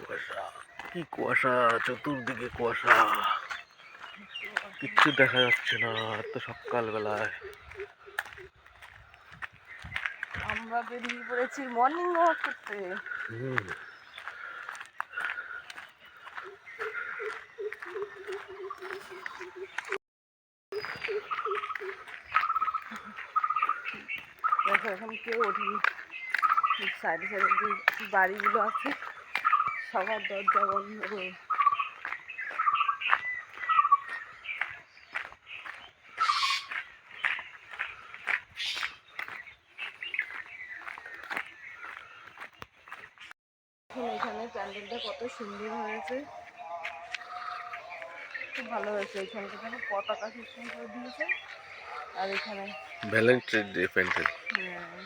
কুয়াশা কি কুয়াশা চতুর্দিকে কুয়াশা। কিচ্ছু দেখা যাচ্ছে না এত সকালবেলায়। আমরা বেরিয়ে পড়েছি মর্নিং ওয়াক করতে। এখন কেউ ওঠেনি। সাইডে সাইডে বাড়িগুলো আছে। সবার দরজা বন্ধ এখানে প্যান্ডেলটা কত সুন্দর হয়েছে। খুব ভালো হয়েছে এখানটা দেখো পতাকা সিস্টেম করে দিয়েছে। আর এখানে ভ্যালেন্টাইন ডে প্যান্ডেল। হ্যাঁ,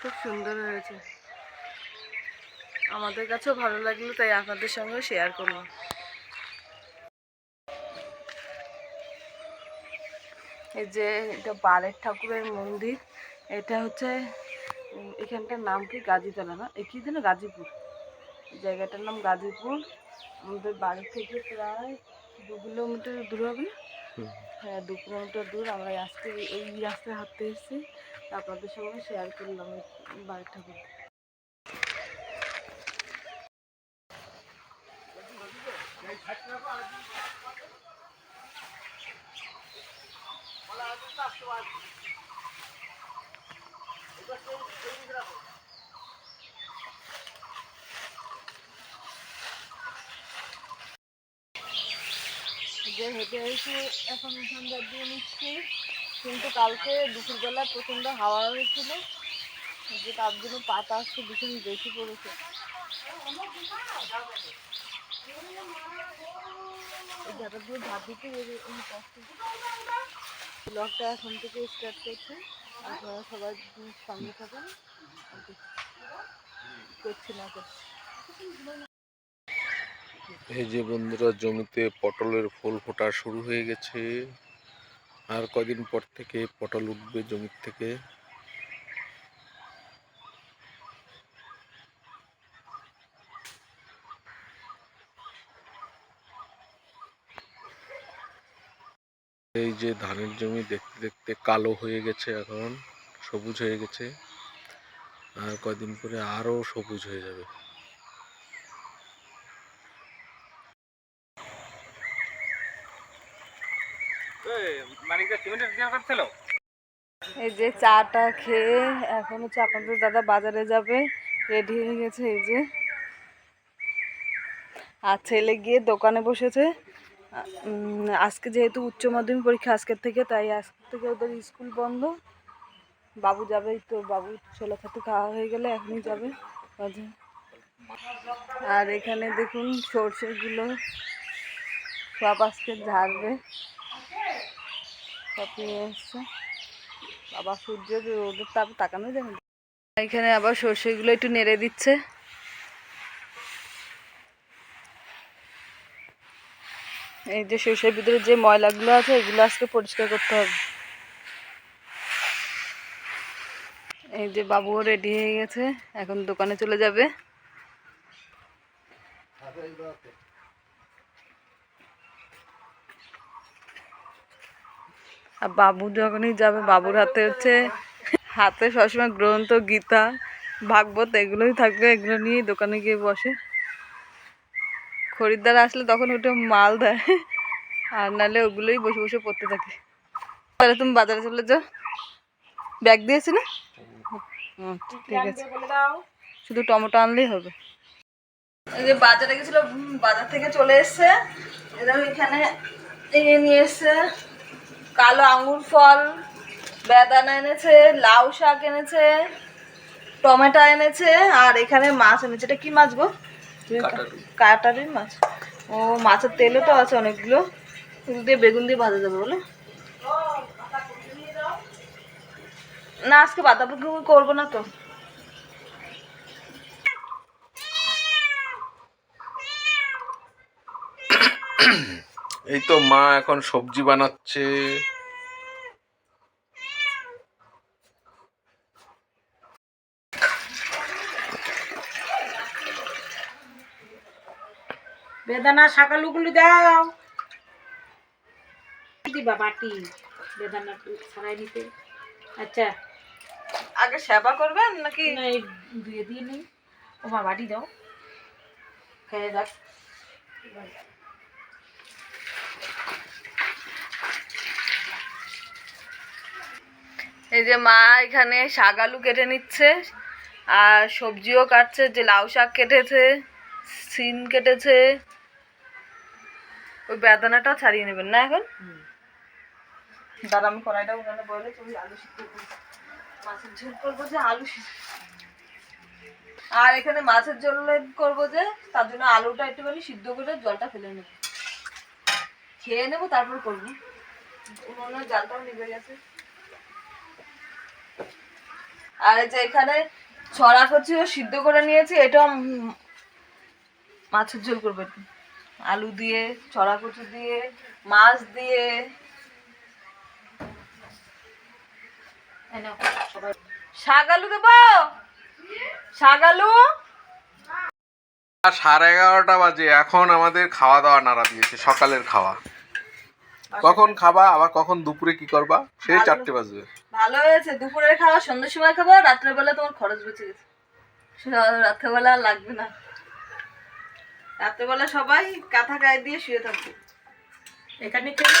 খুব সুন্দর হয়েছে। আমাদের কাছেও ভালো লাগল তাই আপনাদের সঙ্গেও শেয়ার করলাম এই যে এটা বারের ঠাকুরের মন্দির এটা হচ্ছে এখানটার নাম কি? গাজীতলা না? এ কি যেন গাজীপুর। জায়গাটার নাম গাজীপুর। আমাদের বাড়ি থেকে প্রায় দু কিলোমিটার দূর হবে না? হ্যাঁ দু কিলোমিটার দূর। আমরা আজকে এই রাস্তায় হাঁটতে এসেছি। আপনাদের সঙ্গে শেয়ার করলাম বাড়ির ঠাকুর যে হেঁটে এসে এখন সন্ধ্যার দিয়ে নিচ্ছি, কিন্তু কালকে দুপুরবেলা প্রচণ্ড হাওয়া হয়েছিল, যে তার জন্য পাতা আসতে ভীষণ বেশি পড়েছে। এই জায়গাগুলো ধার দিতে গেলে অনেক কষ্ট ব্লগটা এখন থেকে স্টার্ট করছে। আপনারা সবাই সঙ্গে করছি না, করছি। এই যে বন্ধুরা, জমিতে পটলের ফুল ফোটা শুরু হয়ে গেছে। আর কদিন পর থেকে পটল উঠবে জমির থেকে। এই যে ধানের জমি দেখতে দেখতে কালো হয়ে গেছে এখন সবুজ হয়ে গেছে। আর কদিন পরে আরও সবুজ হয়ে যাবে। এই যে চাটা খেয়ে এখন হচ্ছে আপনাদের দাদা বাজারে যাবে। রেডি হয়ে গেছে এই যে। আর ছেলে গিয়ে দোকানে বসেছে। আজকে যেহেতু উচ্চ মাধ্যমিক পরীক্ষা আজকের থেকে, তাই আজকের থেকে ওদের স্কুল বন্ধ। বাবু যাবে, তো বাবু ছোলা খাতে খাওয়া হয়ে গেলে এখনই যাবে। আর এখানে দেখুন সর্ষেগুলো সব আজকে ঝাড়বে। সব নিয়ে এসছে। বাবা সূর্যের রোদের তাপ তাকানো যাবে। এখানে আবার সর্ষেগুলো একটু নেড়ে দিচ্ছে। এই যে সর্ষের ভিতরে যে ময়লাগুলো আছে, এগুলো আজকে পরিষ্কার করতে হবে। এই যে বাবুও রেডি হয়ে গেছে, এখন দোকানে চলে যাবে। আর বাবু যখনই যাবে, বাবুর হাতে হচ্ছে, হাতে সবসময় গ্রন্থ, গীতা, ভাগবত, এগুলোই থাকবে, এগুলো নিয়েই দোকানে গিয়ে বসে। খরিদ্দার আসলে তখন ওটা মাল দেয়। আর নাহলে ওগুলোই বসে বসে পড়তে থাকে। তাহলে তুমি বাজারে চলে যাও। ব্যাগ দিয়েছি না? ঠিক আছে। শুধু টমেটো আনলেই হবে। যে বাজারে গেছিল বাজার থেকে চলে এসছে। এরকম এখানে নিয়ে এসছে। কালো আঙুর ফল, বেদানা এনেছে, লাউ শাক এনেছে, টমেটো এনেছে, আর এখানে মাছ এনেছে। এটা কি মাছ গো? কাটারি মাছ? ও মাছের তেলও তো আছে অনেকগুলো। এগুলো দিয়ে বেগুন দিয়ে ভাজা যাবে বলে। না আজকে বাঁধাকপি করব না তো। এই তো মা এখন সবজি বানাচ্ছে। বেদানা শাকালুগুলো দাও। দিবা বাটি বেদানা ছাড়াই নিতে আচ্ছা। আগে সেবা করবেন নাকি? ধুয়ে দিয়ে নিই। ও মা বাটি দাও। খেয়ে দেখ এই যে মা এখানে শাক আলু কেটে নিচ্ছে আর সবজিও কাটছে যে লাউ শাক কেটেছে সিম কেটেছে। ওই বেদানাটাও ছাড়িয়ে নেবেন, না এখন? দাঁড়া আমি কড়াইটা উনানে বলে তুমি আলু সিদ্ধ মাছের ঝোল করব যে আলু সিদ্ধ। আর এখানে মাছের ঝোল করব যে, তার জন্য আলুটা একটুখানি সিদ্ধ করে জলটা ফেলে নেব। খেয়ে নেব, তারপর করব। উনুনের জালটাও নিভে গেছে। আর যে এখানে ছড়া কচিও সিদ্ধ করে নিয়েছি এটা মাছের ঝোল করব একটু। আলু দিয়ে ছড়া কচু দিয়ে মাছ দিয়ে। শাক আলু দেবো? শাক আলু? সাড়ে এগারোটা বাজে এখন আমাদের খাওয়া দাওয়া নাড়া দিয়েছে সকালের খাওয়া। কখন খাবা আবার কখন দুপুরে কি করবা? সেই চারটে বাজবে। ভালো হয়েছে দুপুরের খাওয়া সন্ধ্যের সময় খাব রাত্রের বেলা তোমার খরচ বেঁচে গেছে। রাত্রেবেলা আর লাগবে না। রাত্রেবেলা সবাই কাঁথা গায়ে দিয়ে শুয়ে থাকবে। এখানে খেয়ে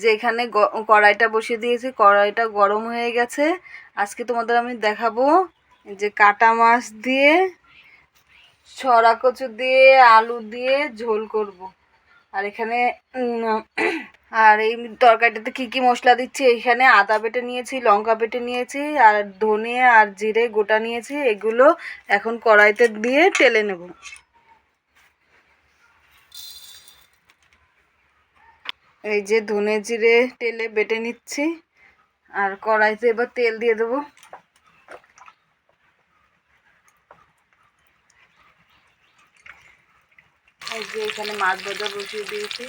যে এখানে কড়াইটা বসিয়ে দিয়েছি, কড়াইটা গরম হয়ে গেছে। আজকে তোমাদের আমি দেখাবো যে কাটা মাছ দিয়ে, ছড়া কচু দিয়ে, আলু দিয়ে ঝোল করব। আর এখানে আর এই তরকারিটাতে কী কী মশলা দিচ্ছি? এখানে আদা বেটে নিয়েছি, লঙ্কা বেটে নিয়েছি, আর ধনে আর জিরে গোটা নিয়েছি। এগুলো এখন কড়াইতে দিয়ে টেলে নেব। এই যে ধনে জিরে তেলে বেটে নিচ্ছি, আর কড়াইতে এবার তেল দিয়ে দেবো। এই যে এখানে মাছ ভাজা বসিয়ে দিয়েছি,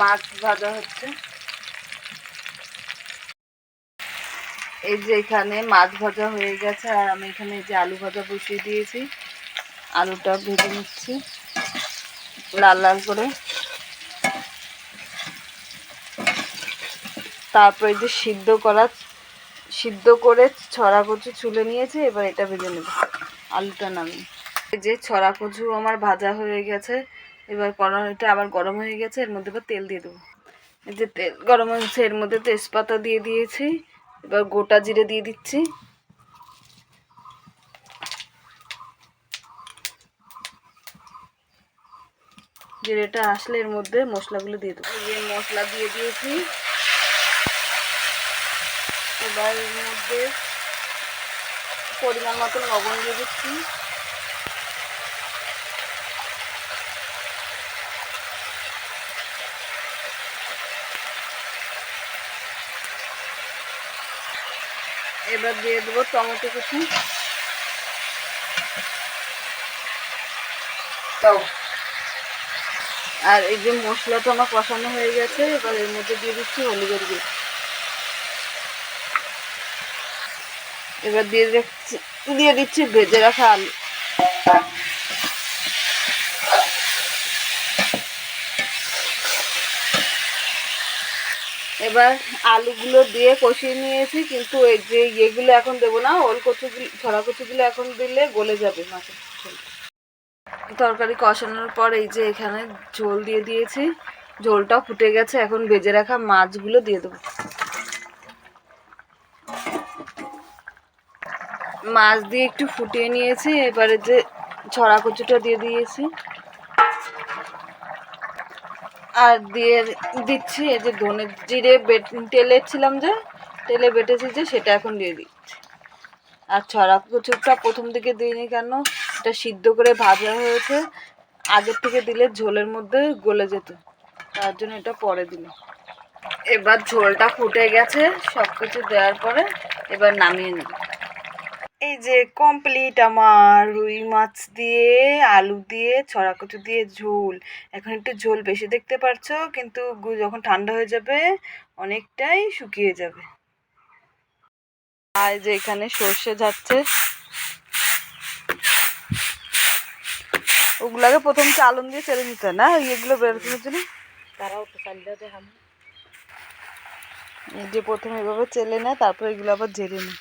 মাছ ভাজা হচ্ছে। এই যে এখানে মাছ ভাজা হয়ে গেছে, আর আমি এখানে যে আলু ভাজা বসিয়ে দিয়েছি। আলুটা ভেজে নিচ্ছি, লাল লাল করে। তারপরে যে সিদ্ধ করা, সিদ্ধ করে ছড়া কচু ছুলে নিয়েছি, এবার এটা ভেজে নেব। আলুটা নামিয়ে। এই যে ছড়া কচু আমার ভাজা হয়ে গেছে, এবার কড়াইটা আবার গরম হয়ে গেছে, এর মধ্যে এবার তেল দিয়ে দেবো। এই যে তেল গরম হয়েছে, এর মধ্যে তেজপাতা দিয়ে দিয়েছি, এবার গোটা জিরে দিয়ে দিচ্ছি। জিরেটা আসলে এর মধ্যে মশলাগুলো দিয়ে দেবো। যে মশলা দিয়ে দিয়েছি এবার এর মধ্যে পরিমাণ মতো লবণ দিয়ে দিচ্ছি। এবার দিয়ে দেবো টমেটো কুচি। আর এই যে মশলাটা আমার কষানো হয়ে গেছে এবার এর মধ্যে দিয়ে দিচ্ছি হলুদের গুঁড়ো। এবার দিয়ে দিচ্ছি দিয়ে দিচ্ছি ভেজে রাখা আলু। এবার আলুগুলো দিয়ে কষিয়ে নিয়েছি, কিন্তু এই যে ইয়েগুলো এখন দেবো না ওল কচুগুলো ছড়া কচুগুলো এখন দিলে গলে যাবে মাছের তরকারি কষানোর পর এই যে এখানে ঝোল দিয়ে দিয়েছি ঝোলটা ফুটে গেছে, এখন ভেজে রাখা মাছগুলো দিয়ে দেবো। মাছ দিয়ে একটু ফুটিয়ে নিয়েছি, এবারে যে ছড়া কচুটা দিয়ে দিয়েছি। আর দিয়ে দিচ্ছি এই যে ধনে জিরে বেট, তেলে ছিলাম যে, তেলে বেটেছি যে, সেটা এখন দিয়ে দিচ্ছি। আর ছড়া কচুটা প্রথম দিকে দিইনি কেন? এটা সিদ্ধ করে ভাজা হয়েছে। আগের থেকে দিলে ঝোলের মধ্যে গলে যেত, তার জন্য এটা পরে দিলাম। এবার ঝোলটা ফুটে গেছে সব কিছু দেওয়ার পরে এবার নামিয়ে নেব। এই যে কমপ্লিট আমার রুই মাছ দিয়ে আলু দিয়ে ছড়া কচু দিয়ে ঝোল। এখন একটু ঝোল বেশি দেখতে পারছ কিন্তু যখন ঠান্ডা হয়ে যাবে অনেকটাই শুকিয়ে যাবে। আর যে এখানে সর্ষে যাচ্ছে। ওগুলাকে প্রথম চালন দিয়ে চেলে নিতে না? এগুলো বের করার জন্য? তারাও তো চালিয়ে দেখাম এই যে প্রথমে এভাবে চেলে নেয় তারপর এগুলো আবার ঝেড়ে নেয়।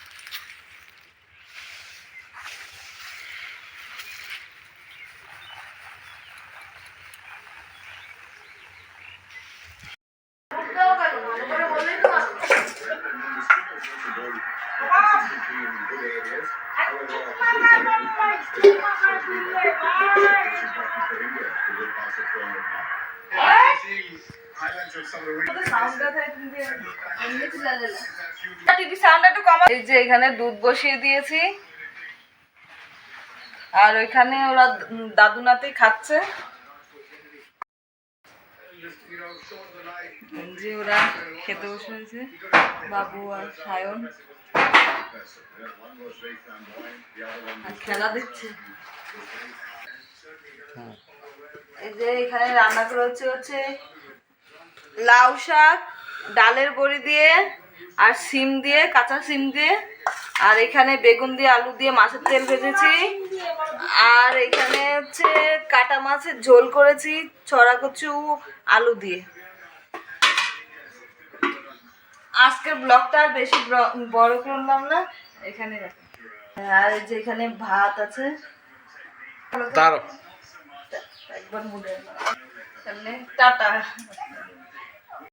এই যে এখানে দুধ বসিয়ে দিয়েছি। আর ওইখানে ওরা উম দাদু নাতি খাচ্ছে যে ওরা খেতে বসে বাবু আর সায়ন। খেলা এই যে এখানে রান্না হচ্ছে লাউ শাক, ডালের বড়ি দিয়ে আর সিম দিয়ে, কাঁচা সিম দিয়ে। আর এখানে বেগুন দিয়ে, আলু দিয়ে মাছের তেল ভেজেছি। আর এখানে হচ্ছে কাটা মাছের ঝোল করেছি ছড়া কচু আলু দিয়ে। আজকের ব্লগটা আর বেশি বড় করলাম না এখানে আর যেখানে যে এখানে ভাত আছে। একবার মুড়ে টাটা।